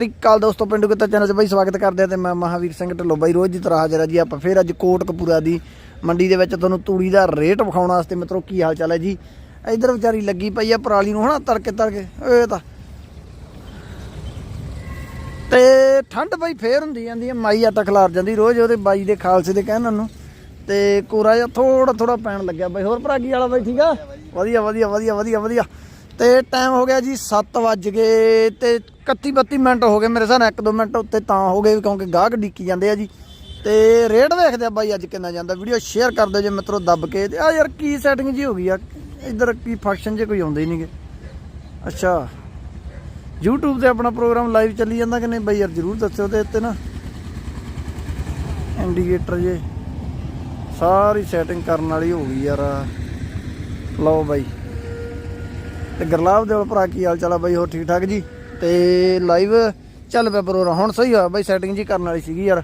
ਕਾਲ ਦੋਸਤੋ, ਪਿੰਡੂ ਕਿਤਾ ਚੈਨਲ 'ਚ ਬਾਈ ਸਵਾਗਤ ਕਰਦੇ ਆ ਤੇ ਮੈਂ ਮਹਾਵੀਰ ਸਿੰਘ ਢੱਲੋ। ਬਾਈ ਰੋਜ਼ ਦੀ ਤਰ੍ਹਾਂ ਹਾਜ਼ਰ ਆ ਜੀ ਆਪਾਂ ਫੇਰ ਅੱਜ ਕੋਟਕਪੂਰਾ ਦੀ ਮੰਡੀ ਦੇ ਵਿੱਚ ਤੁਹਾਨੂੰ ਤੂੜੀ ਦਾ ਰੇਟ ਵਿਖਾਉਣ ਵਾਸਤੇ ਮਿੱਤਰੋ ਕੀ ਹਾਲ ਚਾਲ ਹੈ ਜੀ। ਇਧਰ ਵਿਚਾਰੀ ਲੱਗੀ ਪਈ ਆ ਪਰਾਲੀ ਨੂੰ ਹਨਾ, ਤੜਕੇ ਤੜਕੇ। ਇਹ ਤਾਂ। ਤੇ ਠੰਡ ਬਾਈ ਫੇਰ ਹੁੰਦੀ ਜਾਂਦੀ ਹੈ ਮਾਈ ਆਟਾ ਖਲਾਰ ਜਾਂਦੀ ਰੋਜ਼ ਉਹਦੇ ਬਾਈ ਦੇ ਖਾਲਸੇ ਦੇ ਕਹਿਣ ਨੂੰ। ਤੇ ਕੋਰਾ ਜਿਹਾ ਥੋੜਾ ਥੋੜਾ ਪੈਣ ਲੱਗਿਆ ਬਾਈ। ਹੋਰ ਭਰਾਗੀ ਵਾਲਾ ਬਾਈ, ਠੀਕ ਆ? ਵਧੀਆ ਵਧੀਆ ਵਧੀਆ ਵਧੀਆ ਵਧੀਆ। ਤੇ ਟਾਈਮ ਹੋ ਗਿਆ ਜੀ 7 ਵੱਜ ਗਏ ਤੇ 31 32 ਮਿੰਟ ਹੋ ਗਏ ਮੇਰੇ ਹਿਸਾਬ ਨਾਲ 1-2 ਮਿੰਟ ਉੱਤੇ ਤਾਂ ਹੋ ਗਏ ਕਿਉਂਕਿ ਗਾਹਕ ਡਿੱਕੀ ਜਾਂਦੇ ਆ ਜੀ। ਤੇ ਰੇਟ ਵੇਖਦੇ ਆ ਬਾਈ ਅੱਜ ਕਿੰਨਾ ਜਾਂਦਾ। ਵੀਡੀਓ ਸ਼ੇਅਰ ਕਰ ਦਿਓ ਜੇ ਮਿੱਤਰੋ ਦੱਬ ਕੇ। ਤੇ ਆ ਯਾਰ ਕੀ ਸੈਟਿੰਗ ਜੀ ਹੋ ਗਈ ਆ? ਇੱਧਰ ਕੀ ਫੰਕਸ਼ਨ ਜੇ ਕੋਈ ਆਉਂਦੇ ਹੀ ਨਹੀਂਗੇ। ਅੱਛਾ। YouTube ਤੇ ਆਪਣਾ ਪ੍ਰੋਗਰਾਮ ਲਾਈਵ ਚੱਲੀ ਜਾਂਦਾ ਕਿ ਨਹੀਂ? ਬਾਈ ਯਾਰ ਜਰੂਰ ਦੱਸਿਓ ਤੇ ਇੱਥੇ ਨਾ। ਇੰਡੀਕੇਟਰ ਜੇ। ਸਾਰੀ ਸੈਟਿੰਗ ਕਰਨ ਵਾਲੀ ਹੋ ਗਈ ਯਾਰ। ਲਓ ਬਾਈ। ਤੇ ਗਰਲਾਬ ਦੇ ਭਰਾ ਕੀ ਹਾਲ ਚਾਲ ਆ ਬਾਈ, ਹੋਰ ਠੀਕ ਠਾਕ ਜੀ? ਤੇ ਲਾਈਵ ਚੱਲ ਪਿਆ ਪ੍ਰੋਗਰਾਮ, ਹੁਣ ਸਹੀ ਆ ਬਾਈ ਸੈਟਿੰਗ ਜੀ ਕਰਨ ਵਾਲੀ ਸੀਗੀ ਯਾਰ।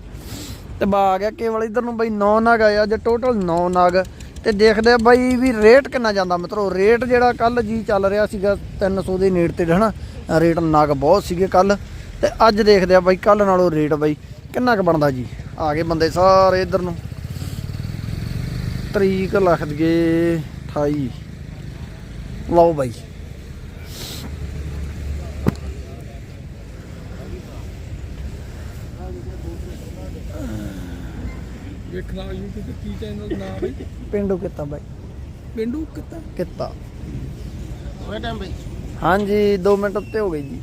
ਤੇ ਬਾ ਆ ਗਿਆ ਕੇਵਲ ਇਧਰ ਨੂੰ ਬਾਈ 9 ਨਾਗ ਆਇਆ ਅੱਜ ਟੋਟਲ 9 ਨਾਗ। ਤੇ ਦੇਖਦੇ ਆ ਬਾਈ ਵੀ ਰੇਟ ਕਿੰਨਾ ਜਾਂਦਾ ਮਿੱਤਰੋ ਰੇਟ ਜਿਹੜਾ ਕੱਲ ਜੀ ਚੱਲ ਰਿਹਾ ਸੀਗਾ 300 ਦੇ ਨੇੜ ਤੇ ਹਨਾ? ਰੇਟ ਨਾਗ ਬਹੁਤ ਸੀਗੇ ਕੱਲ ਤੇ ਅੱਜ ਦੇਖਦੇ ਆ ਬਾਈ ਕੱਲ ਨਾਲੋਂ ਰੇਟ ਬਾਈ ਕਿੰਨਾ ਕੁ ਬਣਦਾ ਜੀ? ਆ ਗਏ ਬੰਦੇ ਸਾਰੇ ਇਧਰ ਨੂੰ। ਤਰੀਕ ਲੱਖ ਦਈਏ 28 ਲਓ ਬਾਈ। ਵੇਖਣਾ YouTube ਤੇ ਕੀ ਚੈਨਲ ਨਾਮ ਹੈ ਪਿੰਡੂ ਕਿੱਤਾ ਬਾਈ। ਪਿੰਡੂ ਕਿੱਤਾ? ਕਿੱਤਾ। ਹੋਇਆ ਟਾਈਮ ਬਈ। ਹਾਂਜੀ 2 ਮਿੰਟ ਉੱਤੇ ਹੋ ਗਏ ਜੀ।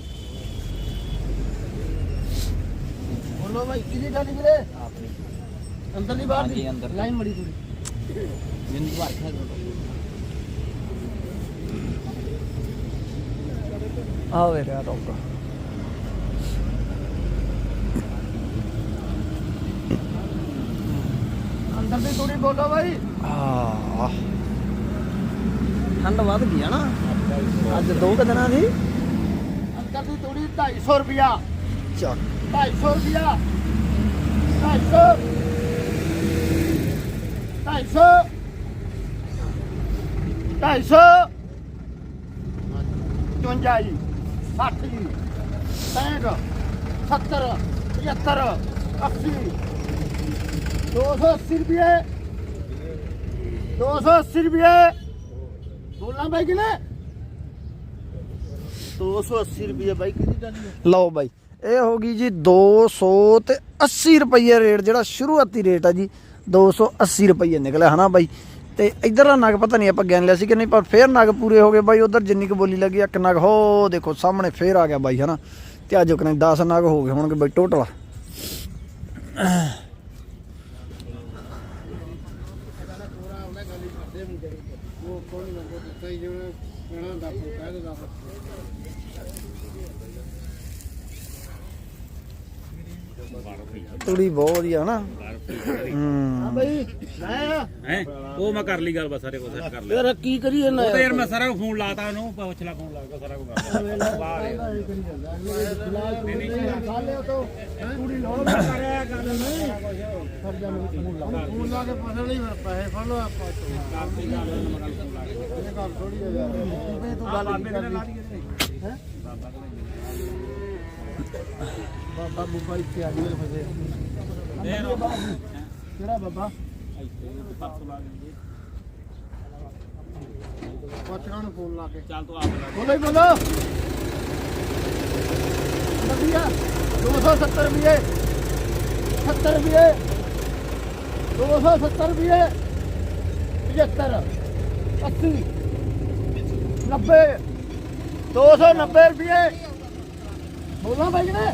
ਬੋਲੋ ਭਾਈ ਕਿਹਦੀ ਗਾੜੀ ਵੀਰੇ? ਅੰਦਰ ਨਹੀਂ ਬਾਹਰ ਦੀ? ਅੰਦਰ। ਲਾਈਨ ਮੜੀ ਥੋੜੀ ਮੈਨੂੰ ਬਾਹਰ ਖਾ ਆ ਵੇ ਰਿਹਾ ਰੋਕਾ ਦੀ ਥੋੜੀ ਬੋਲੋ ਭਾਈ ਆ ਠੰਡ ਵੱਧ ਗਈ ਆ ਨਾ। ਅੱਜ ਦੋ ਕੁ ਦਿਨਾਂ ਦੀ। ਅੰਦਰ ਦੀ ਥੋੜੀ 250 ਰੁਪਿਆ ਚੱਕ 250 ਰੁਪਿਆ 250 250 250 54 ਜੀ 60 ਜੀ। 65 70 75 80 280 ਰੁਪਏ। 280 ਰੁਪਏ। ਬੋਲਣਾ ਬਾਈ ਕਿਨੇ 280 ਰੁਪਏ ਬਾਈ, ਕਿਹਦੀ ਜਾਨੀ ਹੈ? ਲਓ ਬਾਈ, ਇਹ ਹੋ ਗਈ ਜੀ 200 ਤੇ 80 ਰੁਪਏ ਰੇਟ, ਜਿਹੜਾ ਸ਼ੁਰੂਆਤੀ ਰੇਟ ਆ ਜੀ 280 ਰੁਪਏ ਨਿਕਲਿਆ, ਹਨਾ ਬਾਈ? ਤੇ ਇਧਰ ਦਾ ਨਗ ਪਤਾ ਨਹੀਂ ਆਪਾਂ ਗਿਣ ਲਿਆ ਸੀ ਕਿ ਨਹੀਂ, ਪਰ ਫੇਰ ਨਗ ਪੂਰੇ ਹੋ ਗਏ ਬਾਈ, ਉਧਰ ਜਿੰਨੀ ਕੁ ਬੋਲੀ ਲੱਗੀ, ਇੱਕ ਨਗ, ਹੋ ਦੇਖੋ, ਸਾਹਮਣੇ ਫੇਰ ਆ ਗਿਆ ਬਾਈ, ਹਨਾ? ਤੇ ਅੱਜ ਕਨੇ 10 ਨਗ ਹੋ ਗਏ ਹੋਣਗੇ ਬਾਈ, ਟੋਟਲ। ਤੂੜੀ ਬਹੁਤ ਵਧੀਆ ਹਨਾ ਹੂੰ ਬਾਈ ਮੈਂ ਹੈ? ਉਹ ਮੈਂ ਕਰ ਲਈ ਗੱਲ ਬਸ ਸਾਰੇ ਕੁਝ ਕਰ ਲਿਆ। ਯਾਰ ਕੀ ਕਰੀਏ ਨਾ ਉਹ ਤਾਂ ਯਾਰ ਮੈਂ ਸਾਰਾ ਫੋਨ ਲਾਤਾ ਉਹਨੂੰ ਪੁੱਛ ਲਾ ਫੋਨ ਲਾ ਕੇ ਸਾਰਾ ਕੁਝ ਕਰ ਬਾਹਰ ਹੈ। ਪੂਰੀ ਲੋੜ ਕਰਿਆ ਗੱਲ ਨਹੀਂ। ਜਾ ਮੈਨੂੰ ਫੋਨ ਲਾ। ਕੇ ਪਤਾ ਨਹੀਂ ਪੈਸੇ ਫੜ ਲਓ ਆਪਾਂ ਤੂੰ ਨਹੀਂ ਬਾਬਾ ਬੁੱਬਾ ਇੱਥੇ ਆ ਗਿਆ ਫਸੇ ਕਿਹੜਾ ਬਾਬਾ ਪੁੱਛਣਾ ਨੂੰ ਫੋਨ ਲਾ ਕੇ ਚੱਲ ਤੂੰ ਆਪ ਬੋਲੋ ਹੀ ਬੋਲੋ ਵਧੀਆ 270 ਰੁਪਏ 70 ਰੁਪਏ 270 ਰੁਪਏ 75 80 90 290 ਰੁਪਏ। ਬੋਲਾਂ ਭਾਈ ਨੇ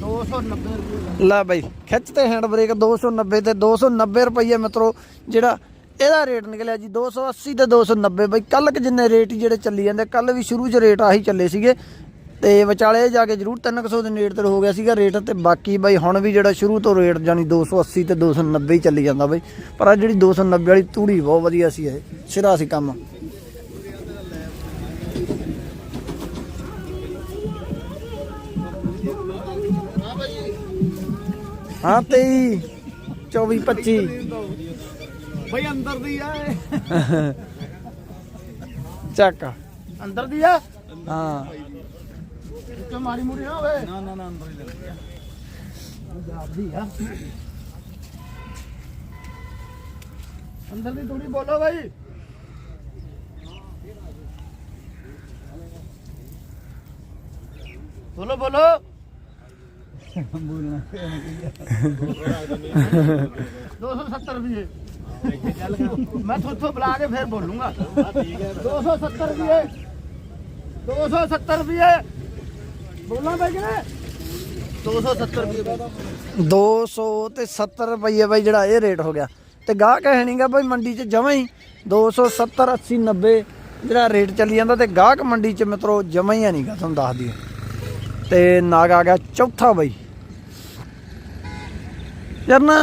290 ਰੁਪਏ। ਲੈ ਬਾਈ, ਖਿੱਚ ਤੇ ਹੈਂਡ ਬ੍ਰੇਕ 290 ਤੇ 290 ਰੁਪਏ ਮਿੱਤਰੋ, ਜਿਹੜਾ ਇਹਦਾ ਰੇਟ ਨਿਕਲਿਆ ਜੀ 280 ਤੇ 290 ਬਾਈ ਕੱਲ ਕਿ ਜਿੰਨੇ ਰੇਟ ਜਿਹੜੇ ਚੱਲੀ ਜਾਂਦੇ ਕੱਲ ਵੀ ਸ਼ੁਰੂ 'ਚ ਰੇਟ ਆਹੀ ਚੱਲੇ ਸੀਗੇ। ਤੇ ਵਿਚਾਲੇ ਜਾ ਕੇ ਜ਼ਰੂਰ 300 ਦੇ ਨੇੜੇ ਤੇ ਹੋ ਗਿਆ ਸੀਗਾ ਰੇਟ ਤੇ ਬਾਕੀ ਬਾਈ ਹੁਣ ਵੀ ਜਿਹੜਾ ਸ਼ੁਰੂ ਤੋਂ ਰੇਟ ਜਾਨੀ 280 ਤੇ 290 ਹੀ ਚੱਲੀ ਜਾਂਦਾ ਬਾਈ। ਪਰ ਆ ਜਿਹੜੀ 290 ਵਾਲੀ ਤੂੜੀ ਬਹੁਤ ਵਧੀਆ ਸੀ ਇਹ, ਸਿਰਾ ਸੀ ਕੰਮ। ਹਾਂ 23 24 25 ਭਾਈ ਅੰਦਰ ਦੀ ਆ ਇਹ। ਚੱਕ। ਅੰਦਰ ਦੀ ਆ? ਹਾਂ। ਵਿੱਚੋਂ ਮਾਰੀ ਮੁੜੀ ਨਾ ਹੋਵੇ। ਨਾ ਨਾ ਨਾ ਅੰਦਰ ਹੀ ਆ। ਜਾਂਦੀ ਆ। ਅੰਦਰ ਦੀ ਥੋੜੀ ਬੋਲੋ ਭਾਈ ਬੋਲੋ ਬੋਲੋ। ਦੋ ਸੌ ਸੱਤਰ ਰੁਪਏ। ਮੈਂ ਥੋਥੋਂ ਬੁਲਾ ਕੇ ਫਿਰ ਬੋਲੂੰਗਾ। ਦੋ ਸੌ ਸੱਤਰ ਰੁਪਏ। ਦੋ ਸੌ ਸੱਤਰ ਰੁਪਏ। ਬੋਲਾਂ ਭਾਈ ਕਿਨੇ ਦੋ ਸੌ ਸੱਤਰ ਰੁਪਏ। 200 ਤੇ 70 ਰੁਪਏ ਬਾਈ ਜਿਹੜਾ ਇਹ ਰੇਟ ਹੋ ਗਿਆ। ਤੇ ਗਾਹਕ ਹੈ ਨਹੀਂਗਾ ਬਾਈ ਮੰਡੀ 'ਚ ਜਮਾਂ ਹੀ। 270 80 90 ਜਿਹੜਾ ਰੇਟ ਚੱਲੀ ਜਾਂਦਾ ਤੇ ਗਾਹਕ ਮੰਡੀ 'ਚ ਮਿੱਤਰੋ ਜਮਾਂ ਹੀ ਨਹੀਂਗਾ ਤੁਹਾਨੂੰ ਦੱਸ ਦਈਏ। ਤੇ ਨਾਗ ਆ ਗਿਆ ਚੌਥਾ ਬਾਈ। ਯਾਰ ਨਾ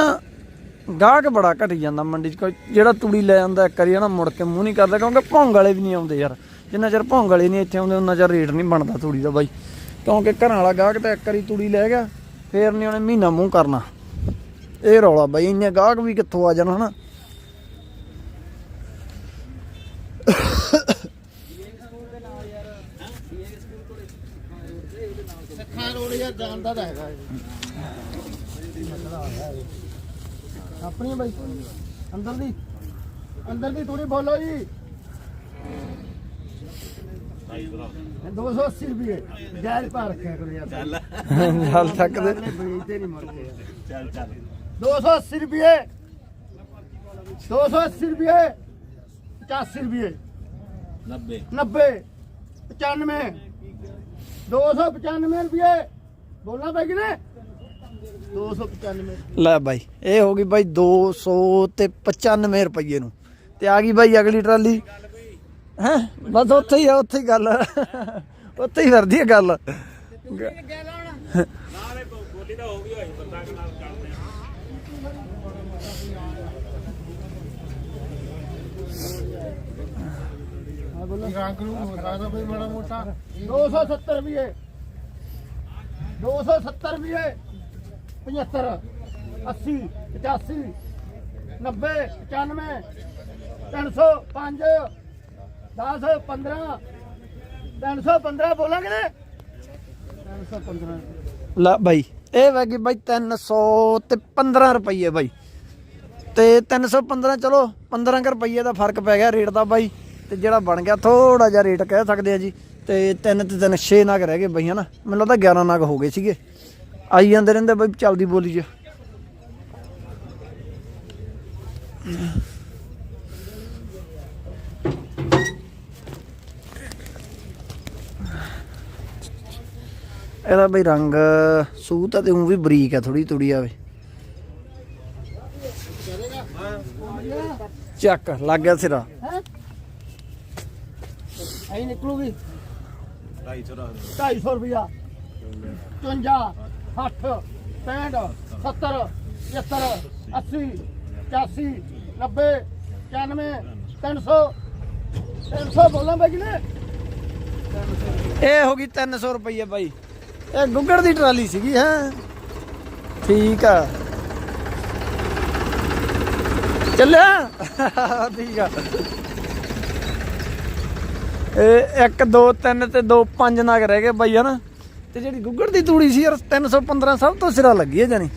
ਗਾਹਕ ਬੜਾ ਘਟੀ ਜਾਂਦਾ ਮੰਡੀ 'ਚ, ਕੋਈ ਜਿਹੜਾ ਤੂੜੀ ਲੈ ਜਾਂਦਾ ਇੱਕ ਵਾਰੀ ਨਾ ਮੁੜ ਕੇ ਮੂੰਹ ਨਹੀਂ ਕਰਦਾ, ਕਿਉਂਕਿ ਭੌਂਗ ਵਾਲੇ ਵੀ ਨਹੀਂ ਆਉਂਦੇ ਯਾਰ। ਜਿੰਨਾ ਚਿਰ ਭੌਂਗ ਵਾਲੇ ਨਹੀਂ ਇੱਥੇ ਆਉਂਦੇ ਉਹਨਾਂ ਚਿਰ ਰੇਟ ਨਹੀਂ ਬਣਦਾ ਤੂੜੀ ਦਾ ਬਾਈ। ਕਿਉਂਕਿ ਘਰਾਂ ਵਾਲਾ ਗਾਹਕ ਤਾਂ ਇੱਕ ਵਾਰੀ ਤੂੜੀ ਲੈ ਗਿਆ, ਫੇਰ ਨਹੀਂ ਉਹਨੇ ਮਹੀਨਾ ਮੂੰਹ ਕਰਨਾ। ਇਹ ਰੌਲਾ ਬਾਈ, ਇੰਨੇ ਗਾਹਕ ਵੀ ਕਿੱਥੋਂ ਆ ਜਾਣ, ਹਨਾ। ਜਾਣਦਾ ਤਾਂ ਹੈਗਾ ਇਹ। ਆਪਣੀ ਬਾਈ। ਅੰਦਰ ਦੀ। ਅੰਦਰ ਦੀ ਥੋੜੀ ਬੋਲੋ ਜੀ। 280 ਰੁਪਏ। ਜਾਇਜ਼ ਪਾ ਰੱਖਿਆ ਕਰੋ ਯਾਰ। ਚੱਲ। ਹਾਲ ਤੱਕ ਦੇ। ਬੇਇੱਜ਼ਤੀ ਨਹੀਂ ਯਾਰ। ਚੱਲ ਚੱਲ। 280 ਰੁਪਏ। 280 ਰੁਪਏ। 85 ਰੁਪਏ। 90 90 95 295 ਰੁਪਏ। ਬੋਲਣਾ ਪੈ ਕਿ ਨੇ 295 ਲੈ ਬਾਈ ਇਹ ਹੋ ਗਈ ਬਾਈ 200 ਤੇ 95 ਰੁਪਏ ਨੂੰ। ਤੇ ਆ ਗਈ ਬਾਈ ਅਗਲੀ ਟਰਾਲੀ। ਹੈ? ਬਸ ਉੱਥੇ ਹੀ ਆ ਉੱਥੇ ਹੀ ਗੱਲ। ਉੱਥੇ ਹੀ ਫਿਰਦੀ ਹੈ ਗੱਲ। ਹੋ ਰੰਗ ਨੂੰ ਹੋਦਾ ਬਈ ਬੜਾ ਮੋਟਾ। 270 ਰੁਪਏ 270 ਰੁਪਏ 75 80 85 90 95 305 10 15 315 ਬੋਲਾਂਗੇ ਨੇ 315 ਲੈ ਬਾਈ, ਇਹ ਵੈਗੀ ਬਾਈ 300 ਤੇ 15 ਰੁਪਏ ਬਾਈ। ਤੇ 315 ਚਲੋ 15 ਕੁ ਰੁਪਏ ਦਾ ਫ਼ਰਕ ਪੈ ਗਿਆ ਰੇਟ ਦਾ ਬਾਈ। ਤੇ ਜਿਹੜਾ ਬਣ ਗਿਆ ਥੋੜਾ ਜਿਹਾ ਰੇਟ ਕਹਿ ਸਕਦੇ ਆ ਜੀ। ਤੇ ਤਿੰਨ ਤੇ ਤਿੰਨ 6 ਨਗ ਰਹਿ ਗਏ ਬਈ ਹਨਾ ਮੈਨੂੰ ਲੱਗਦਾ 11 ਨਗ ਹੋ ਗਏ ਸੀਗੇ। ਆਈ ਜਾਂਦੇ ਰਹਿੰਦੇ ਬਾਈ ਚੱਲਦੀ ਬੋਲੀ ਚ। ਇਹਦਾ ਬਈ ਰੰਗ ਸੂਤ ਆ ਤੇ ਉਹ ਵੀ ਬਰੀਕ ਆ ਥੋੜੀ ਤੁੜੀ ਆਵੇ। ਚੱਕ, ਲੱਗ ਗਿਆ ਸਿਰਾ। ਐ ਨਿਕਲੂਗੀ। 250 ਰੱਖ 250 ਰੁਪਿਆ 54 60 65 70 75 80 85 90 95 300 300 ਬੋਲਾਂ ਬਈ ਨੇ? ਇਹ ਹੋ ਗਈ 300 ਰੁਪਏ ਬਾਈ। ਇਹ ਗੁੱਗੜ ਦੀ ਟਰਾਲੀ ਸੀਗੀ ਹੈ? ਠੀਕ ਆ। ਚੱਲਿਆ? ਠੀਕ ਆ। 1 2 3 ਤੇ 2 5 ਨਗ ਰਹਿ ਗਏ ਬਾਈ ਹਨਾ? ਤੇ ਜਿਹੜੀ ਗੁੱਗੜ ਦੀ ਤੂੜੀ ਸੀ ਯਾਰ 315 ਸਭ ਤੋਂ ਸਿਰਾ ਲੱਗੀ ਹੈ ਜਾਨੀ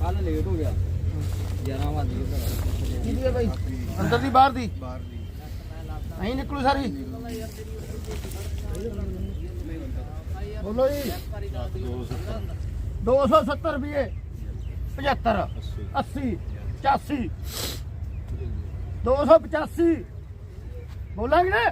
ਕੱਲ ਲੇਟ ਹੋ ਗਿਆ। 11 ਵਜੇ ਘਰ। ਕਿਹਦੀ ਹੈ ਬਈ? ਅੰਦਰ ਦੀ ਬਾਹਰ ਦੀ? ਬਾਹਰ ਦੀ ਐਂ ਨਿਕਲੂ ਸਾਰੀ। ਬੋਲੋ ਜੀ। 270 ਰੁਪਏ। 75 80 85 285 ਬੋਲਾਂਗੇ ਨਾ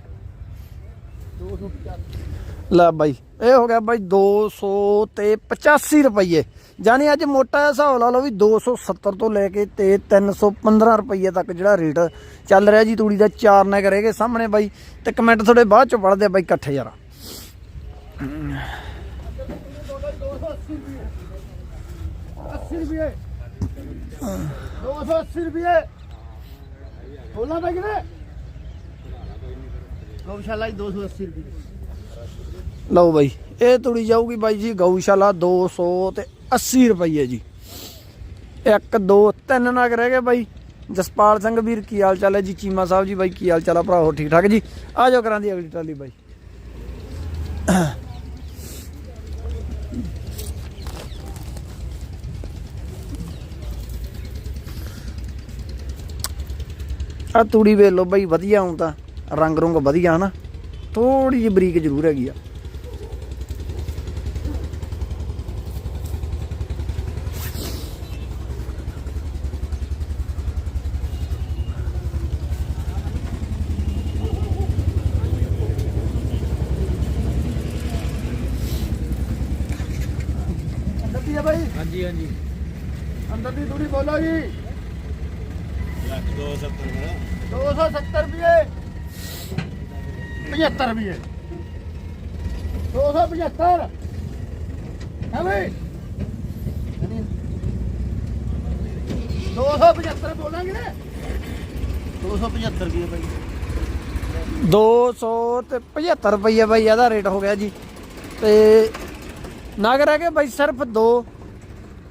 285 ਲੈ ਬਾਈ ਇਹ ਹੋ ਗਿਆ ਬਾਈ 200 ਤੇ 85 ਰੁਪਏ ਜਾਨੀ ਅੱਜ ਮੋਟਾ ਹਿਸਾਬ ਲਾ ਲਓ ਵੀ 270 ਤੋਂ ਲੈ ਕੇ ਤੇ 315 ਰੁਪਏ ਤੱਕ ਜਿਹੜਾ ਰੇਟ ਚੱਲ ਰਿਹਾ ਜੀ ਤੂੜੀ ਦਾ ਚਾਰ ਨਾ ਕਰੇਗੇ ਸਾਹਮਣੇ ਬਾਈ। ਤੇ ਕਮੈਂਟ ਥੋੜੇ ਬਾਅਦ ਚ ਪੜਦੇ ਬਾਈ ਇਕੱਠੇ ਯਾਰ 80 ਰੁਪਏ 280 ਰੁਪਏ ਬੋਲਣਾ ਪੈ ਕਿਨੇ ਗਊਸ਼ਾਲਾ ਹੀ 280 ਰੁਪਏ। ਲਓ ਬਾਈ, ਇਹ ਤੂੜੀ ਜਾਊਗੀ ਬਾਈ ਜੀ, ਗਊਸ਼ਾਲਾ 200 ਤੇ 80 ਰੁਪਏ ਜੀ। 1 2 3 ਨਗ ਰਹਿ ਗਏ ਬਾਈ। ਜਸਪਾਲ ਸਿੰਘ ਵੀਰ, ਕੀ ਹਾਲ ਚਾਲ ਹੈ ਜੀ? ਚੀਮਾ ਸਾਹਿਬ ਜੀ ਬਾਈ, ਕੀ ਹਾਲ ਚਾਲ ਆ ਭਰਾ ਠੀਕ ਠਾਕ ਜੀ? ਆ ਜਾਓ ਕਰਾਂ ਦੀ ਅਗਲੀ ਟਰਾਲੀ ਬਾਈ। ਆ ਤੂੜੀ ਵੇਖ ਲਓ ਬਾਈ ਵਧੀਆ ਤਾਂ। ਰੰਗ ਰੁੰਗ ਵਧੀਆ ਹਨਾ? ਥੋੜੀ ਜਿਹੀ ਬਰੀਕ ਜ਼ਰੂਰ ਹੈਗੀ ਆ। ਹਾਂਜੀ ਹਾਂਜੀ। ਅੰਦਰ ਦੀ ਥੋੜੀ ਬੋਲੋ ਜੀ। 270 ਮੇਰਾ 270 ਰੁਪਏ। 75 ਰੁਪਏ। 275 ਹੈ ਬਈ? 275 ਬੋਲਾਂਗੇ ਨਾ। 275 ਰੁਪਏ ਬਾਈ। 200 ਤੇ 75 ਰੁਪਏ ਬਾਈ, ਇਹਦਾ ਰੇਟ ਹੋ ਗਿਆ ਜੀ। ਤੇ ਨਗ ਰਹਿ ਬਾਈ ਸਿਰਫ ਦੋ।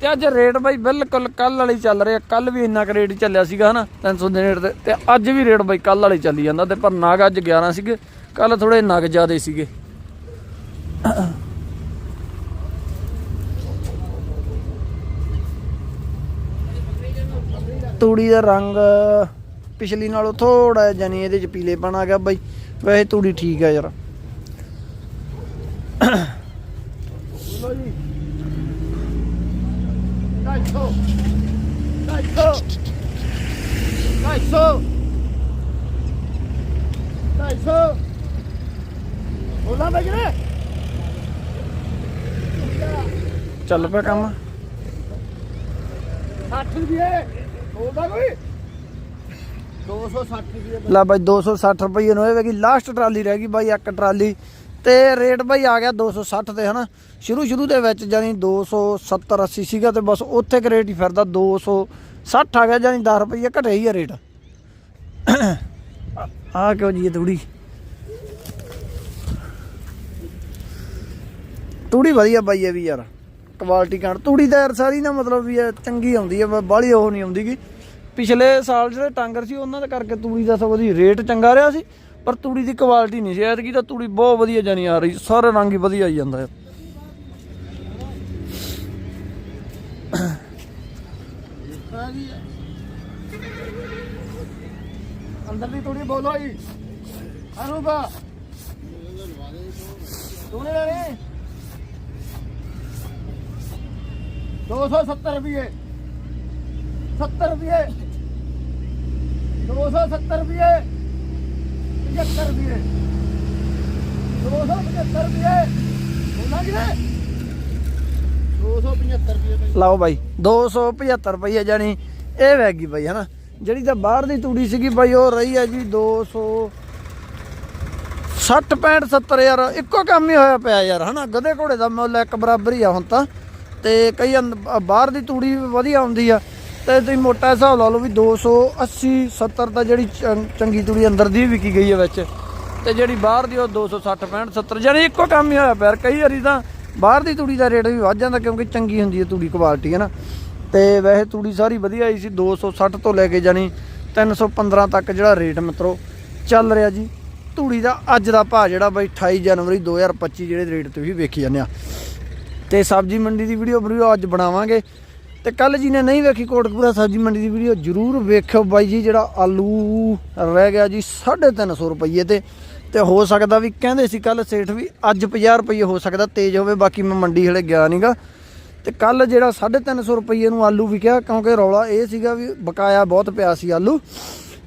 ਤੇ ਅੱਜ ਰੇਟ ਬਾਈ ਬਿਲਕੁਲ ਕੱਲ ਵਾਲੀ ਚੱਲ ਰਿਹਾ। ਕੱਲ ਵੀ ਇੰਨਾ ਕੁ ਰੇਟ ਚੱਲਿਆ ਸੀਗਾ ਹਨਾ 300 ਦੇ ਰੇਟ ਤੇ। ਤੇ ਅੱਜ ਵੀ ਰੇਟ ਬਾਈ ਕੱਲ ਵਾਲੀ ਚੱਲੀ ਜਾਂਦਾ ਤੇ ਪਰ ਨਗ ਅੱਜ 11 ਸੀਗੇ। ਕੱਲ ਥੋੜੇ ਨਗ ਜ਼ਿਆਦੇ ਸੀਗੇ। ਤੂੜੀ ਦਾ ਰੰਗ ਪਿਛਲੀ ਨਾਲੋਂ ਥੋੜਾ ਜਾਨੀ ਇਹਦੇ ਚ ਪੀਲੇਪਣ ਆ ਗਿਆ ਬਾਈ। ਵੈਸੇ ਤੂੜੀ ਠੀਕ ਆ ਯਾਰ ਬੋਲੋ ਜੀ 250 250 250 250 ਬੋਲਾਂ ਬਈ ਨੇ ਚੱਲ ਪਿਆ ਕੰਮ। 60 ਰੁਪਏ। ਬੋਲਦਾ ਕੋਈ? 260 ਰੁਪਏ। ਲੈ ਬਾਈ 260 ਰੁਪਏ ਨੂੰ ਹੋਵੇਗੀ ਲਾਸਟ ਟਰਾਲੀ ਰਹਿ ਗਈ ਬਾਈ ਇੱਕ ਟਰਾਲੀ। ਤੇ ਰੇਟ ਬਾਈ ਆ ਗਿਆ 260 ਤੇ ਹਨਾ? ਸ਼ੁਰੂ ਸ਼ੁਰੂ ਦੇ ਵਿੱਚ ਜਾਨੀ 270 80 ਸੀਗਾ ਤੇ ਬਸ ਉੱਥੇ ਕ ਰੇਟ ਹੀ ਫਿਰਦਾ 260 ਆ ਗਿਆ ਜਾਨੀ 10 ਰੁਪਏ ਘਟਿਆ ਹੀ ਆ ਰੇਟ। ਆ ਕਿਉਂ ਜੀ ਤੂੜੀ? ਤੂੜੀ ਵਧੀਆ ਬਾਈ ਇਹ ਵੀ ਯਾਰ ਕੁਆਲਿਟੀ ਕਾਂਡ ਤੂੜੀ ਤਾਂ ਯਾਰ ਸਾਰੀ ਨਾ ਮਤਲਬ ਵੀ ਇਹ ਚੰਗੀ ਆਉਂਦੀ ਹੈ ਬਾਹਲੀ ਉਹ ਨਹੀਂ ਆਉਂਦੀ ਆਉਂਦੀਗੀ ਪਿਛਲੇ ਸਾਲ ਜਿਹੜੇ ਟਾਂਗਰ ਸੀ, ਉਹਨਾਂ ਦੇ ਕਰਕੇ ਤੂੜੀ ਦਾ ਸਭ ਉਹਦੀ ਰੇਟ ਚੰਗਾ ਰਿਹਾ ਸੀ। ਪਰ ਤੂੜੀ ਦੀ ਕੁਆਲਿਟੀ ਨਹੀਂ ਸੀ, ਐਤਕੀ ਤਾਂ ਤੂੜੀ ਬਹੁਤ ਵਧੀਆ ਜਾਨੀ ਆ ਰਹੀ, ਸਾਰੇ ਰੰਗ ਹੀ ਵਧੀਆ ਆਈ ਜਾਂਦਾ ਹੈ ਅੰਦਰ ਦੀ ਥੋੜੀ ਬੋਲੋ ਜੀ ਅਨੂਪਾ ਤੂਨੇ ਲੈਣੇ। 270 ਰੁਪਏ। 70 ਰੁਪਏ। 270 ਰੁਪਏ। 75 ਰੁਪਏ 275 ਰੁਪਏ ਬੋਲਾਂ 275 ਰੁਪਏ ਲਓ ਬਾਈ 275 ਰੁਪਏ ਜਾਨੀ ਇਹ ਵੈ ਗਈ ਬਾਈ, ਹਨਾ? ਜਿਹੜੀ ਤਾਂ ਬਾਹਰ ਦੀ ਤੂੜੀ ਸੀਗੀ ਬਾਈ, ਉਹ ਰਹੀ ਹੈ ਜੀ 200 60 65 70 ਯਾਰ ਇੱਕੋ ਕੰਮ ਹੀ ਹੋਇਆ ਪਿਆ ਯਾਰ, ਹਨਾ? ਗਧੇ ਘੋੜੇ ਦਾ ਮੁੱਲ ਇੱਕ ਬਰਾਬਰ ਹੀ ਆ ਹੁਣ ਤਾਂ। ਤੇ ਕਈ ਅੰਦ- ਬਾਹਰ ਦੀ ਤੂੜੀ ਵਧੀਆ ਆਉਂਦੀ ਆ। ਤੇ ਤੁਸੀਂ ਮੋਟਾ ਹਿਸਾਬ ਲਾ ਲਓ ਵੀ 280 70 ਤਾਂ ਜਿਹੜੀ ਚੰ- ਚੰਗੀ ਤੂੜੀ ਅੰਦਰ ਦੀ ਵੀ ਵਿਕੀ ਗਈ ਹੈ ਵਿੱਚ। ਤੇ ਜਿਹੜੀ ਬਾਹਰ ਦੀ ਉਹ 260 65 70 ਜਾਨੀ ਇੱਕੋ ਕੰਮ ਹੀ ਹੋਇਆ ਪਿਆ। ਕਈ ਵਾਰੀ ਤਾਂ ਬਾਹਰ ਦੀ ਤੂੜੀ ਦਾ ਰੇਟ ਵੀ ਵੱਧ ਜਾਂਦਾ ਕਿਉਂਕਿ ਚੰਗੀ ਹੁੰਦੀ ਹੈ ਤੂੜੀ ਕੁਆਲਿਟੀ ਹੈ ਨਾ। ਤੇ ਵੈਸੇ ਤੂੜੀ ਸਾਰੀ ਵਧੀਆ ਆਈ ਸੀ 260 ਤੋਂ ਲੈ ਕੇ ਜਾਨੀ 315 ਤੱਕ ਜਿਹੜਾ ਰੇਟ ਮਿੱਤਰੋ ਚੱਲ ਰਿਹਾ ਜੀ। ਤੂੜੀ ਦਾ ਅੱਜ ਦਾ ਭਾਅ ਜਿਹੜਾ ਬਈ 28 ਜਨਵਰੀ 2025 ਜਿਹੜੇ ਰੇਟ ਤੁਸੀਂ ਵੇਖੀ ਜਾਂਦੇ ਆ। ਤੇ ਸਬਜ਼ੀ ਮੰਡੀ ਦੀ ਵੀਡੀਓ ਵੀਡੀਓ ਅੱਜ ਬਣਾਵਾਂਗੇ। ਤੇ ਕੱਲ ਜੀ ਨੇ ਨਹੀਂ ਵੇਖੀ ਕੋਟਕਪੂਰਾ ਸਬਜ਼ੀ ਮੰਡੀ ਦੀ ਵੀਡੀਓ, ਜਰੂਰ ਵੇਖਿਓ ਬਾਈ ਜੀ, ਜਿਹੜਾ ਆਲੂ ਰਹਿ ਗਿਆ ਜੀ 350 ਰੁਪਏ ਤੇ ਤੇ ਹੋ ਸਕਦਾ ਵੀ ਕਹਿੰਦੇ ਸੀ ਕੱਲ ਸੇਠ ਵੀ ਅੱਜ 50 ਰੁਪਏ ਹੋ ਸਕਦਾ, ਤੇਜ਼ ਹੋਵੇ, ਬਾਕੀ ਮੈਂ ਮੰਡੀ ਹਲੇ ਗਿਆ ਨਹੀਂਗਾ ਤੇ ਕੱਲ ਜਿਹੜਾ 350 ਰੁਪਏ ਨੂੰ ਆਲੂ ਵਿਕਿਆ, ਕਿਉਂਕਿ ਰੌਲਾ ਇਹ ਸੀਗਾ ਵੀ ਬਕਾਇਆ ਬਹੁਤ ਪਿਆ ਸੀ ਆਲੂ।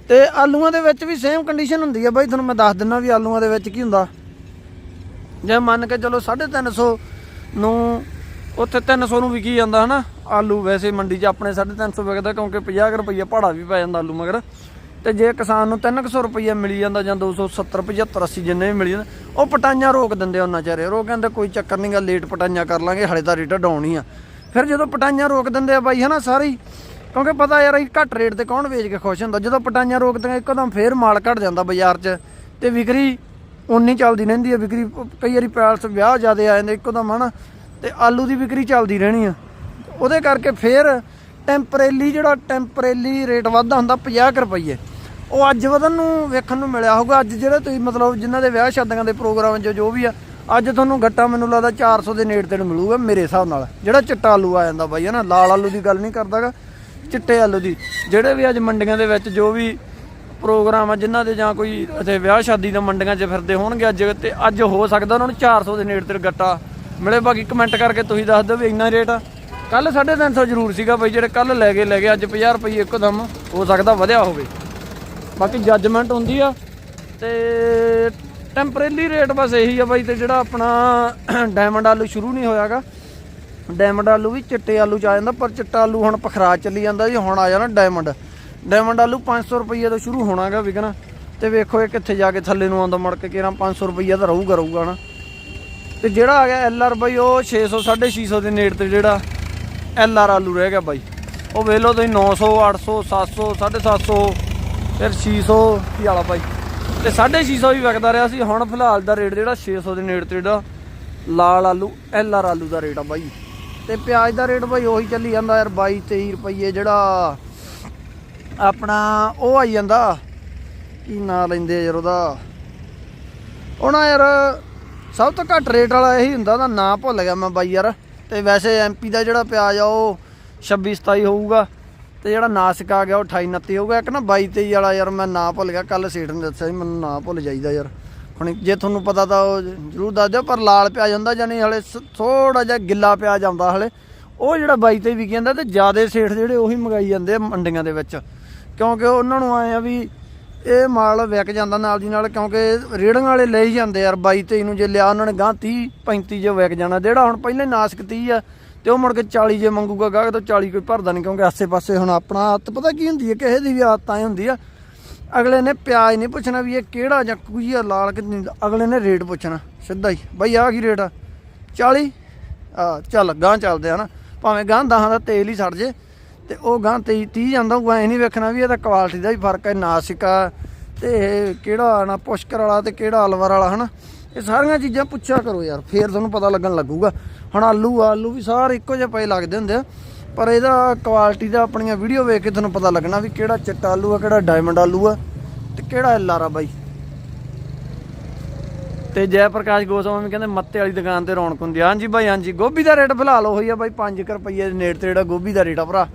ਤੇ ਆਲੂਆਂ ਦੇ ਵਿੱਚ ਵੀ ਸੇਮ ਕੰਡੀਸ਼ਨ ਹੁੰਦੀ ਆ ਬਾਈ, ਤੁਹਾਨੂੰ ਮੈਂ ਦੱਸ ਦਿੰਨਾ ਵੀ ਆਲੂਆਂ ਦੇ ਵਿੱਚ ਕੀ ਹੁੰਦਾ। ਜੇ ਮੰਨ ਕੇ ਚਲੋ 350 ਨੂੰ ਉੱਥੇ 300 ਨੂੰ ਵਿਕੀ ਜਾਂਦਾ ਹਨਾ, ਆਲੂ ਵੈਸੇ ਮੰਡੀ 'ਚ ਆਪਣੇ 350 ਵਿਕਦਾ ਕਿਉਂਕਿ 50 ਰੁਪਈਆ ਭਾੜਾ ਵੀ ਪੈ ਜਾਂਦਾ ਆਲੂ ਮਗਰ। ਤੇ ਜੇ ਕਿਸਾਨ ਨੂੰ 300 ਰੁਪਈਆ ਮਿਲੀ ਜਾਂਦਾ ਜਾਂ 270 75 80 ਜਿੰਨੇ ਵੀ ਮਿਲੀ ਜਾਂਦੇ, ਉਹ ਪਟਾਈਆਂ ਰੋਕ ਦਿੰਦੇ ਉਹਨਾਂ ਚਾਰੇ ਉਹ ਕਹਿੰਦੇ ਕੋਈ ਚੱਕਰ ਨਹੀਂਗਾ ਲੇਟ ਪਟਾਈਆਂ ਕਰ ਲਾਂਗੇ, ਹਲੇ ਤਾਂ ਰੇਟ ਡਾਊਨ ਹੀ ਆ। ਫਿਰ ਜਦੋਂ ਪਟਾਈਆਂ ਰੋਕ ਦਿੰਦੇ ਆ ਬਾਈ ਹਨਾ ਸਾਰੇ ਹੀ, ਕਿਉਂਕਿ ਪਤਾ ਯਾਰ ਇਹ ਘੱਟ ਰੇਟ ਤੇ ਕੌਣ ਵੇਚ ਕੇ ਖੁਸ਼ ਹੁੰਦਾ। ਜਦੋਂ ਪਟਾਈਆਂ ਰੋਕਦੀਆਂ, ਇੱਕਦਮ ਫੇਰ ਮਾਲ ਘਟ ਜਾਂਦਾ ਬਾਜ਼ਾਰ 'ਚ। ਤੇ ਵਿਕਰੀ ਉਨੀ ਚੱਲਦੀ ਰਹਿੰਦੀ ਹੈ ਵਿਕਰੀ ਕਈ ਵਾਰੀ ਪੈਲਸ ਵਿਆਹ ਜ਼ਿਆਦੇ ਆ ਜਾਂਦੇ, ਇੱਕਦਮ ਹਨਾ ਤੇ ਆਲੂ ਦੀ ਵਿਕਰੀ ਚੱਲਦੀ ਰਹਿਣੀ ਆ। ਉਹਦੇ ਕਰਕੇ ਫੇਰ ਟੈਂਪਰੇਲੀ ਜਿਹੜਾ ਟੈਂਪਰੇਲੀ ਰੇਟ ਵੱਧਦਾ ਹੁੰਦਾ 50 ਕੁ ਰੁਪਏ ਉਹ ਅੱਜ ਵਧਣ ਨੂੰ ਵੇਖਣ ਨੂੰ ਮਿਲਿਆ ਹੋਊਗਾ। ਅੱਜ ਜਿਹੜਾ ਤੁਸੀਂ ਮਤਲਬ ਜਿਨ੍ਹਾਂ ਦੇ ਵਿਆਹ ਸ਼ਾਦੀਆਂ ਦੇ ਪ੍ਰੋਗਰਾਮ ਜੋ ਜੋ ਵੀ ਆ, ਅੱਜ ਤੁਹਾਨੂੰ ਗੱਟਾ ਮੈਨੂੰ ਲੱਗਦਾ 400 ਦੇ ਨੇੜੇ ਤੇੜੇ ਮਿਲੂਗਾ ਮੇਰੇ ਹਿਸਾਬ ਨਾਲ। ਜਿਹੜਾ ਚਿੱਟਾ ਆਲੂ ਆ ਜਾਂਦਾ ਬਾਈ, ਹਨਾ? ਲਾਲ ਆਲੂ ਦੀ ਗੱਲ ਨਹੀਂ ਕਰਦਾਗਾ ਚਿੱਟੇ ਆਲੂ ਦੀ। ਜਿਹੜੇ ਵੀ ਅੱਜ ਮੰਡੀਆਂ ਦੇ ਵਿੱਚ ਜੋ ਵੀ ਪ੍ਰੋਗਰਾਮ ਆ, ਜਿਨ੍ਹਾਂ ਦੇ ਜਾਂ ਕੋਈ ਇੱਥੇ ਵਿਆਹ ਸ਼ਾਦੀ ਦਾ ਮੰਡੀਆਂ 'ਚ ਫਿਰਦੇ ਹੋਣਗੇ ਅੱਜ, ਤੇ ਅੱਜ ਹੋ ਸਕਦਾ ਉਹਨਾਂ ਨੂੰ 400 ਦੇ ਨੇੜੇ ਤੇੜੇ ਗੱਟਾ ਮਿਲੇ ਬਾਕੀ ਕਮੈਂਟ ਕਰਕੇ ਤੁਸੀਂ ਦੱਸ ਦਿਓ ਵੀ ਇੰਨਾ ਰੇਟ ਆ। ਕੱਲ 350 ਜ਼ਰੂਰ ਸੀਗਾ ਬਾਈ, ਜਿਹੜੇ ਕੱਲ ਲੈ ਗਏ ਲੈ ਗਏ, ਅੱਜ 50 ਰੁਪਏ ਇੱਕਦਮ ਹੋ ਸਕਦਾ ਵਧਿਆ ਹੋਵੇ। ਬਾਕੀ ਜੱਜਮੈਂਟ ਹੁੰਦੀ ਆ ਤੇ ਟੈਂਪਰੇਰੀ ਰੇਟ ਬਸ ਇਹੀ ਆ ਬਾਈ, ਤੇ ਜਿਹੜਾ ਆਪਣਾ ਡਾਇਮੰਡ ਆਲੂ ਸ਼ੁਰੂ ਨਹੀਂ ਹੋਇਆਗਾ। ਡਾਇਮੰਡ ਆਲੂ ਵੀ ਚਿੱਟੇ ਆਲੂ ਚ ਆ ਜਾਂਦਾ, ਪਰ ਚਿੱਟਾ ਆਲੂ ਹੁਣ ਪਖਰਾ ਚੱਲੀ ਜਾਂਦਾ ਜੀ, ਹੁਣ ਆ ਜਾਣਾ ਡਾਇਮੰਡ ਡਾਇਮੰਡ ਆਲੂ 500 ਰੁਪਏ ਤੋਂ ਸ਼ੁਰੂ ਹੋਣਾਗਾ ਵਿਕਣਾ। ਤੇ ਵੇਖੋ ਇਹ ਕਿੱਥੇ ਜਾ ਕੇ ਥੱਲੇ ਨੂੰ ਆਉਂਦਾ ਮੁੜ ਕੇ ਕਿਰਾਂ 500 ਰੁਪਏ ਤਾਂ ਰਹੂਗਾ ਰਹੂਗਾ ਨਾ। ਤੇ ਜਿਹੜਾ ਆ ਗਿਆ ਐਲ ਆਰ ਬਾਈ, ਉਹ 600 650 ਦੇ ਨੇੜ ਤੇ ਜਿਹੜਾ ਐਲ ਆਰ ਆਲੂ ਰਹਿ ਗਿਆ ਬਾਈ। ਉਹ ਵੇਖ ਲਓ ਤੁਸੀਂ 900 800 700 750 ਫਿਰ 600 ਕੀ ਵਾਲਾ ਬਾਈ। ਤੇ 650 ਵੀ ਵਿਕਦਾ ਰਿਹਾ ਸੀ। ਹੁਣ ਫਿਲਹਾਲ ਦਾ ਰੇਟ ਜਿਹੜਾ 600 ਦੇ ਨੇੜ ਤੇ ਜਿਹੜਾ ਲਾਲ ਆਲੂ ਐਲ ਆਰ ਆਲੂ ਦਾ ਰੇਟ ਆ ਬਾਈ। ਤੇ ਪਿਆਜ਼ ਦਾ ਰੇਟ ਬਾਈ ਉਹੀ ਚੱਲੀ ਜਾਂਦਾ ਯਾਰ 22 23 ਰੁਪਏ ਜਿਹੜਾ ਆਪਣਾ ਉਹ ਆਈ ਜਾਂਦਾ। ਕੀ ਨਾਂ ਲੈਂਦੇ ਯਾਰ ਉਹਦਾ? ਉਹ ਨਾ ਯਾਰ ਸਭ ਤੋਂ ਘੱਟ ਰੇਟ ਵਾਲਾ ਇਹੀ ਹੁੰਦਾ, ਉਹਦਾ ਨਾਂ ਭੁੱਲ ਗਿਆ ਮੈਂ ਬਾਈ ਯਾਰ। ਤੇ ਵੈਸੇ ਐਮਪੀ ਦਾ ਜਿਹੜਾ ਪਿਆਜ਼ ਆ, ਉਹ 26 27 ਹੋਊਗਾ। ਤੇ ਜਿਹੜਾ ਨਾਸਿਕ ਆ ਗਿਆ, ਉਹ 28 29 ਹੋਊਗਾ। ਇੱਕ ਨਾ 22 23 ਵਾਲਾ ਯਾਰ, ਮੈਂ ਨਾਂ ਭੁੱਲ ਗਿਆ ਕੱਲ ਸੇਠ ਨੇ ਦੱਸਿਆ ਸੀ, ਮੈਨੂੰ ਨਾਂ ਭੁੱਲ ਜਾਈਦਾ ਯਾਰ। ਹੁਣ ਜੇ ਤੁਹਾਨੂੰ ਪਤਾ ਤਾਂ ਉਹ ਜ਼ਰੂਰ ਦੱਸ ਦਿਓ, ਪਰ ਲਾਲ ਪਿਆਜ਼ ਹੁੰਦਾ ਜਾਨੀ ਹਲੇ ਥੋੜਾ ਜਿਹਾ ਗਿੱਲਾ ਪਿਆਜ਼ ਆਉਂਦਾ ਹਲੇ। ਉਹ ਜਿਹੜਾ 22 ਤੇ ਵਿਕੀ ਜਾਂਦਾ ਤੇ ਜਿਆਦੇ ਸੇਠ ਜਿਹੜੇ ਉਹੀ ਮੰਗਾਈ ਜਾਂਦੇ ਆ ਮੰਡੀਆਂ ਦੇ ਵਿੱਚ। ਕਿਉਂਕਿ ਉਹਨਾਂ ਨੂੰ ਆਏ ਆ ਵੀ ਇਹ ਮਾਲ ਵਿਕ ਜਾਂਦਾ ਨਾਲ ਦੀ ਨਾਲ ਕਿਉਂਕਿ ਰੇੜਾਂ ਵਾਲੇ ਲੈ ਹੀ ਜਾਂਦੇ ਯਾਰ 22 23 ਨੂੰ ਜੇ ਲਿਆ ਉਹਨਾਂ ਨੇ ਗਾਂ 30 35 ਜੇ ਵਿਕ ਜਾਣਾ। ਜਿਹੜਾ ਹੁਣ ਪਹਿਲੇ ਨਾਸਕ 30 ਆ ਤੇ ਉਹ ਮੁੜ ਕੇ 40 ਜੇ ਮੰਗੂਗਾ, ਗਾਹਕ ਤਾਂ 40 ਕੋਈ ਭਰਦਾ ਨਹੀਂ ਕਿਉਂਕਿ ਆਸੇ-ਪਾਸੇ ਹੁਣ ਆਪਣਾ ਆਦਤ ਪਤਾ ਕੀ ਹੁੰਦੀ ਹੈ, ਕਿਸੇ ਦੀ ਵੀ ਆਦਤ ਐ ਹੁੰਦੀ ਆ। ਅਗਲੇ ਨੇ ਪਿਆਜ਼ ਨਹੀਂ ਪੁੱਛਣਾ ਵੀ ਇਹ ਕਿਹੜਾ ਜਾਂ ਕੋਈ ਆ, ਲਾਲ ਕਿ ਅਗਲੇ ਨੇ ਰੇਟ ਪੁੱਛਣਾ, ਸਿੱਧਾ ਹੀ। ਬਈ ਆਹ ਕੀ ਰੇਟ ਆ? 40 ਆ, ਚੱਲ ਗਾਂ ਚੱਲਦੇ ਆ ਨਾ। ਭਾਵੇਂ ਗਾਂ ਦਹਾਂ ਦਾ ਤੇਲ ਹੀ ਸੜ ਜੇ ਤੇ ਉਹ ਗਾਂ 30 30 ਜਾਂਦਾ ਉਹ ਐ ਨਹੀਂ ਵੇਖਣਾ ਵੀ ਇਹਦਾ ਕੁਆਲਿਟੀ ਦਾ ਵੀ ਫ਼ਰਕ ਹੈ, ਨਾਸਿਕਾ ਤੇ ਇਹ ਕਿਹੜਾ ਨਾ ਪੁਸ਼ਕਰ ਵਾਲਾ ਤੇ ਕਿਹੜਾ ਅਲਵਰ ਵਾਲਾ, ਹਨਾ? ਇਹ ਸਾਰੀਆਂ ਚੀਜ਼ਾਂ ਪੁੱਛਿਆ ਕਰੋ ਯਾਰ, ਫੇਰ ਤੁਹਾਨੂੰ ਪਤਾ ਲੱਗਣ ਲੱਗੂਗਾ। ਹੁਣ ਆਲੂ ਆਲੂ ਵੀ ਸਾਰੇ ਇੱਕੋ ਜਿਹੇ ਪਏ ਲੱਗਦੇ ਹੁੰਦੇ ਆ, ਪਰ ਇਹਦਾ ਕੁਆਲਿਟੀ ਦਾ ਆਪਣੀਆਂ ਵੀਡੀਓ ਵੇਖ ਕੇ ਤੁਹਾਨੂੰ ਪਤਾ ਲੱਗਣਾ ਵੀ ਕਿਹੜਾ ਚਿੱਟਾ ਆਲੂ ਆ, ਕਿਹੜਾ ਡਾਇਮੰਡ ਆਲੂ ਆ, ਤੇ ਕਿਹੜਾ ਐਲਆਰ ਬਾਈ। ਤੇ ਜੈ ਪ੍ਰਕਾਸ਼ ਗੋਸਵਾਮੀ ਕਹਿੰਦੇ, ਮੱਤੇ ਵਾਲੀ ਦੁਕਾਨ ਤੇ ਰੌਣਕ ਹੁੰਦੀ ਆ। ਹਾਂਜੀ ਬਾਈ, ਹਾਂਜੀ, ਗੋਭੀ ਦਾ ਰੇਟ ਫਿਲਹਾਲ ਉਹੀ ਆ ਬਾਈ 5 ਰੁਪਏ ਦੇ ਨੇੜੇ ਤੇ ਗੋਭੀ ਦਾ ਰੇਟ ਆ ਭਰਾ।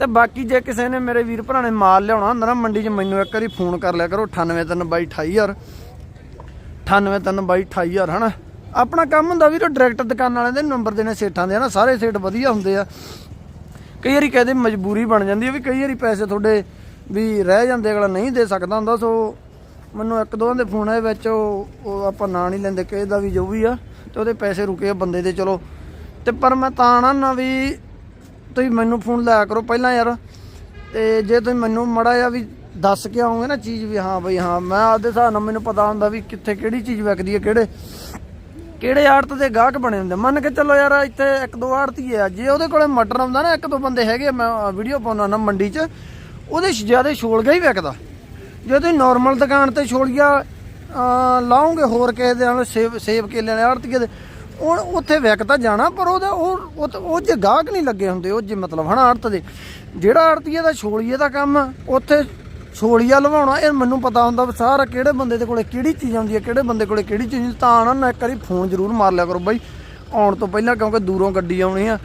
ਤੇ ਬਾਕੀ ਜੇ ਕਿਸੇ ਨੇ ਮੇਰੇ ਵੀਰ ਭਰਾ ਨੇ ਮਾਲ ਲਿਆਉਣਾ ਹੁੰਦਾ ਨਾ ਮੰਡੀ 'ਚ, ਮੈਨੂੰ ਇੱਕ ਵਾਰੀ ਫੋਨ ਕਰ ਲਿਆ ਕਰੋ 98322 98322 ਹਨਾ? ਆਪਣਾ ਕੰਮ ਹੁੰਦਾ ਵੀਰੋ ਡਾਇਰੈਕਟ ਦੁਕਾਨ ਵਾਲਿਆਂ ਦੇ ਨੰਬਰ ਦੇਣੇ, ਸੇਠਾਂ ਦੇ ਹਨਾ? ਸਾਰੇ ਸੇਠ ਵਧੀਆ ਹੁੰਦੇ ਆ। ਕਈ ਵਾਰੀ ਕਹਦੇ ਮਜਬੂਰੀ ਬਣ ਜਾਂਦੀ ਹੈ ਵੀ ਕਈ ਵਾਰੀ ਪੈਸੇ ਤੁਹਾਡੇ ਵੀ ਰਹਿ ਜਾਂਦੇ, ਅਗਲਾ ਨਹੀਂ ਦੇ ਸਕਦਾ ਹੁੰਦਾ, ਸੋ ਮੈਨੂੰ ਇੱਕ ਦੋ ਦੇ ਫੋਨ ਆਏ ਵਿੱਚ, ਉਹ ਆਪਾਂ ਨਾਂ ਨਹੀਂ ਲੈਂਦੇ, ਕਿਸੇ ਦਾ ਵੀ ਜੋ ਵੀ ਆ, ਤੇ ਉਹਦੇ ਪੈਸੇ ਰੁਕੇ ਬੰਦੇ ਦੇ, ਚਲੋ। ਤੇ ਪਰ ਮੈਂ ਤਾਂ ਨਾ ਨਾ ਵੀ ਤੁਸੀਂ ਮੈਨੂੰ ਫੋਨ ਲਾਇਆ ਕਰੋ ਪਹਿਲਾਂ ਯਾਰ। ਤੇ ਜੇ ਤੁਸੀਂ ਮੈਨੂੰ ਮੜਾ ਜਾ ਵੀ ਦੱਸ ਕੇ ਆਉਂਗੇ ਨਾ ਚੀਜ਼ ਵੀ ਹਾਂ ਬਈ ਹਾਂ ਮੈਂ ਆਪਦੇ ਹਿਸਾਬ ਨਾਲ ਮੈਨੂੰ ਪਤਾ ਹੁੰਦਾ ਵੀ ਕਿੱਥੇ ਕਿਹੜੀ ਚੀਜ਼ ਵਿਕਦੀ ਹੈ ਕਿਹੜੇ ਕਿਹੜੇ ਆੜਤ ਦੇ ਗਾਹਕ ਬਣੇ ਹੁੰਦੇ ਮੰਨ ਕੇ ਚੱਲੋ ਯਾਰ ਇੱਥੇ ਇੱਕ ਦੋ ਆੜਤੀ ਆ। ਜੇ ਉਹਦੇ ਕੋਲੇ ਮਟਰ ਆਉਂਦਾ ਨਾ ਇੱਕ ਦੋ ਬੰਦੇ ਹੈਗੇ ਆ, ਮੈਂ ਵੀਡੀਓ ਪਾਉਣਾ ਨਾ ਮੰਡੀ 'ਚ ਉਹਦੇ ਜ਼ਿਆਦਾ ਛੋਲਗਾ ਹੀ ਵਿਕਦਾ। ਜੇ ਤੁਸੀਂ ਨਾਰਮਲ ਦੁਕਾਨ ਤੇ ਛੋਲੀਆ ਲਾਉਂਗੇ ਹੋਰ ਕਿਸੇ ਦੇ ਨਾਲ ਸੇਬ ਸੇਬ ਕੇਲੇ ਵਾਲੇ ਆੜਤੀਏ ਦੇ ਉਹ ਉੱਥੇ ਵਿਕ ਤਾਂ ਜਾਣਾ, ਪਰ ਉਹਦਾ ਉਹ ਉਹ ਜੇ ਗਾਹਕ ਨਹੀਂ ਲੱਗੇ ਹੁੰਦੇ, ਉਹ ਜੇ ਮਤਲਬ ਹਨਾ ਆੜਤ ਦੇ। ਜਿਹੜਾ ਆੜਤੀਏ ਦਾ ਛੋਲੀਏ ਦਾ ਕੰਮ ਉੱਥੇ ਛੋਲੀਆ ਲਵਾਉਣਾ, ਇਹ ਮੈਨੂੰ ਪਤਾ ਹੁੰਦਾ ਵੀ ਸਾਰਾ ਕਿਹੜੇ ਬੰਦੇ ਦੇ ਕੋਲੇ ਕਿਹੜੀ ਚੀਜ਼ ਆਉਂਦੀ ਹੈ ਕਿਹੜੇ ਬੰਦੇ ਕੋਲੇ ਕਿਹੜੀ ਚੀਜ਼ ਨਹੀਂ। ਤਾਂ ਨਾ ਨਾ ਇੱਕ ਵਾਰੀ ਫੋਨ ਜ਼ਰੂਰ ਮਾਰ ਲਿਆ ਕਰੋ ਬਾਈ, ਆਉਣ ਤੋਂ ਪਹਿਲਾਂ, ਕਿਉਂਕਿ ਦੂਰੋਂ ਗੱਡੀ ਆਉਣੀ ਆ।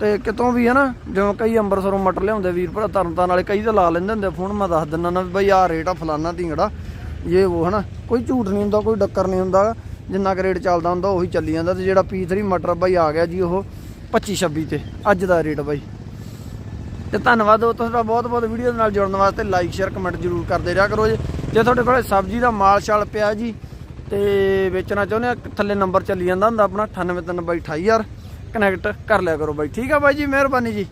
ਤੇ ਕਿਤੋਂ ਵੀ ਹੈ ਨਾ ਜਿਵੇਂ ਕਈ ਅੰਬਰਸਰੋਂ ਮਟਰ ਲਿਆਉਂਦੇ ਵੀਰ ਭਰਾ ਤਰਨਤਾਰਨ ਵਾਲੇ, ਕਈ ਤਾਂ ਲਾ ਲੈਂਦੇ ਹੁੰਦੇ ਫੋਨ। ਮੈਂ ਦੱਸ ਦਿੰਦਾ ਨਾ ਵੀ ਬਾਈ, ਆਹ ਰੇਟ ਆ ਫਲਾਨਾ ਢਿੰਗੜਾ ਇਹ ਉਹ ਹਨਾ, ਕੋਈ ਝੂਠ ਨਹੀਂ ਹੁੰਦਾ, ਕੋਈ ਡੱਕਰ ਨਹੀਂ ਹੁੰਦਾ। ਜਿੰਨਾ ਕੁ ਰੇਟ ਚੱਲਦਾ ਹੁੰਦਾ ਉਹੀ ਚੱਲੀ ਜਾਂਦਾ ਤੇ ਜਿਹੜਾ P3 ਮਟਰ ਬਾਈ ਆ ਗਿਆ ਜੀ ਉਹ 25 26 ਤੇ, ਅੱਜ ਦਾ ਰੇਟ ਬਾਈ। ਤੇ ਧੰਨਵਾਦ ਉਹ ਤੁਹਾਡਾ ਬਹੁਤ ਬਹੁਤ ਵੀਡੀਓ ਦੇ ਨਾਲ ਜੁੜਨ ਵਾਸਤੇ। ਲਾਈਕ ਸ਼ੇਅਰ ਕਮੈਂਟ ਜ਼ਰੂਰ ਕਰਦੇ ਰਿਹਾ ਕਰੋ ਜੀ। ਜੇ ਤੁਹਾਡੇ ਕੋਲੇ ਸਬਜ਼ੀ ਦਾ ਮਾਲ ਛਾਲ ਪਿਆ ਜੀ ਤੇ ਵੇਚਣਾ ਚਾਹੁੰਦੇ ਆ, ਥੱਲੇ ਨੰਬਰ ਚੱਲੀ ਜਾਂਦਾ ਹੁੰਦਾ ਆਪਣਾ 98 322 28000 ਕਨੈਕਟ ਕਰ ਲਿਆ ਕਰੋ ਬਾਈ। ਠੀਕ ਆ ਬਾਈ ਜੀ, ਮਿਹਰਬਾਨੀ ਜੀ।